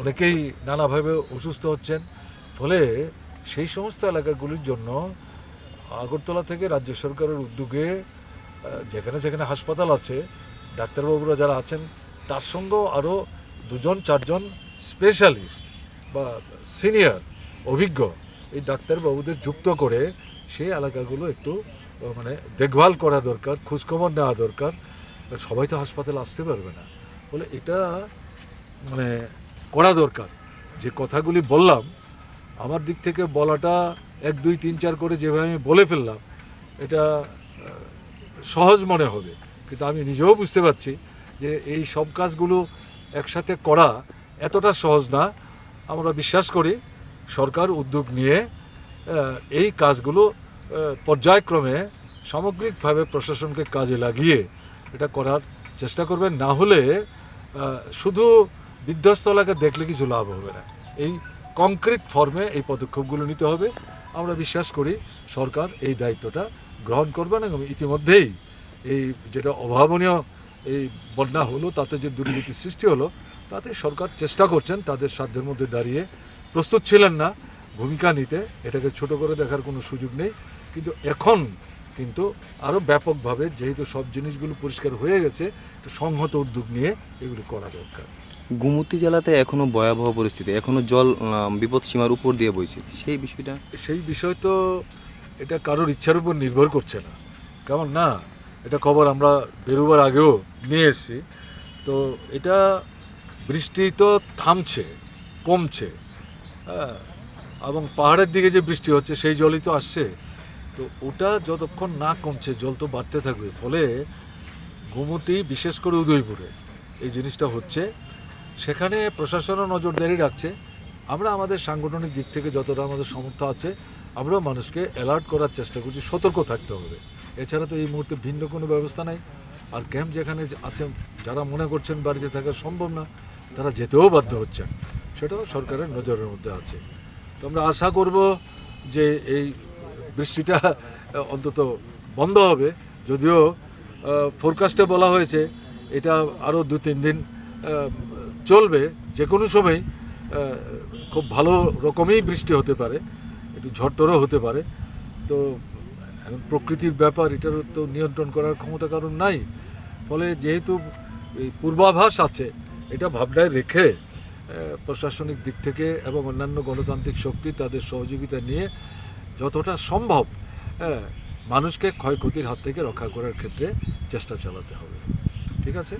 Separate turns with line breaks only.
অনেকেই নানাভাবে অসুস্থ হচ্ছেন। ফলে সেই সমস্ত এলাকাগুলির জন্য আগরতলা থেকে রাজ্য সরকারের উদ্যোগে যেখানে যেখানে হাসপাতাল আছে, ডাক্তারবাবুরা যারা আছেন, তার সঙ্গেও আরও দুজন, চারজন স্পেশালিস্ট বা সিনিয়র, অভিজ্ঞ এই ডাক্তারবাবুদের যুক্ত করে সেই এলাকাগুলো একটু মানে দেখভাল করা দরকার, খোঁজখবর নেওয়া দরকার। সবাই তো হাসপাতালে আসতে পারবে না। বলে এটা মানে করা দরকার। যে কথাগুলি বললাম, আমার দিক থেকে বলাটা এক, দুই, তিন, চার করে যেভাবে আমি বলে ফেললাম, এটা সহজ মনে হবে। কিন্তু আমি নিজেও বুঝতে পারছি যে এই সব কাজগুলো একসাথে করা এতটা সহজ না। আমরা বিশ্বাস করি সরকার উদ্যোগ নিয়ে এই কাজগুলো পর্যায়ক্রমে সামগ্রিকভাবে প্রশাসনকে কাজে লাগিয়ে এটা করার চেষ্টা করবেন। না হলে শুধু বিধ্বস্ত এলাকা দেখলে কিছু লাভ হবে না। এই কংক্রিট ফর্মে এই পদক্ষেপগুলো নিতে হবে। আমরা বিশ্বাস করি সরকার এই দায়িত্বটা গ্রহণ করবেন এবং ইতিমধ্যেই এই যেটা অভাবনীয় এই বন্যা হলো, তাতে যে দুর্নীতির সৃষ্টি হলো, তাতে সরকার চেষ্টা করছেন, তাদের সাধ্যের মধ্যে দাঁড়িয়ে প্রস্তুত ছিলেন না, ভূমিকা নিতে। এটাকে ছোট করে দেখার কোনো সুযোগ নেই। কিন্তু এখন কিন্তু আরও ব্যাপকভাবে, যেহেতু সব জিনিসগুলো পরিষ্কার হয়ে গেছে, একটু সংহত উদ্যোগ নিয়ে এগুলো করা দরকার।
গুমতি জেলাতে এখনও ভয়াবহ পরিস্থিতি, এখনও জল বিপদ সীমার উপর দিয়ে বইছে। সেই বিষয়টা?
সেই বিষয় তো এটা কারোর ইচ্ছার উপর নির্ভর করছে না। কেমন না? এটা খবর আমরা বেরোবার আগেও নিয়ে এসেছি। তো এটা বৃষ্টি তো থামছে, কমছে হ্যাঁ? এবং পাহাড়ের দিকে যে বৃষ্টি হচ্ছে, সেই জলই তো আসছে। তো ওটা যতক্ষণ না কমছে, জল তো বাড়তে থাকবে। ফলে গোমতি, বিশেষ করে উদয়পুরে, এই জিনিসটা হচ্ছে। সেখানে প্রশাসনও নজরদারি রাখছে। আমরা আমাদের সাংগঠনিক দিক থেকে যতটা আমাদের সমর্থ আছে আমরাও মানুষকে অ্যালার্ট করার চেষ্টা করছি, সতর্ক থাকতে হবে। এছাড়া তো এই মুহূর্তে ভিন্ন কোনো ব্যবস্থা নাই। আর ক্যাম্প যেখানে আছেন, যারা মনে করছেন বাড়িতে থাকা সম্ভব না, তারা যেতেও বাধ্য হচ্ছেন। সেটাও সরকারের নজরের মধ্যে আছে। তো আমরা আশা করব যে এই বৃষ্টিটা অন্তত বন্ধ হবে। যদিও ফোরকাস্টে বলা হয়েছে, এটা আরও দু তিন দিন চলবে, যে কোনো সময় খুব ভালো রকমই বৃষ্টি হতে পারে, একটু ঝড়টরও হতে পারে। তো এখন প্রকৃতির ব্যাপার এটার তো নিয়ন্ত্রণ করার ক্ষমতা কারণ নাই। ফলে যেহেতু পূর্বাভাস আছে, এটা ভাবনায় রেখে প্রশাসনিক দিক থেকে এবং অন্যান্য গণতান্ত্রিক শক্তি তাদের সহযোগিতা নিয়ে যতটা সম্ভব মানুষকে ক্ষয়ক্ষতির হাত থেকে রক্ষা করার ক্ষেত্রে চেষ্টা চালাতে হবে। ঠিক আছে?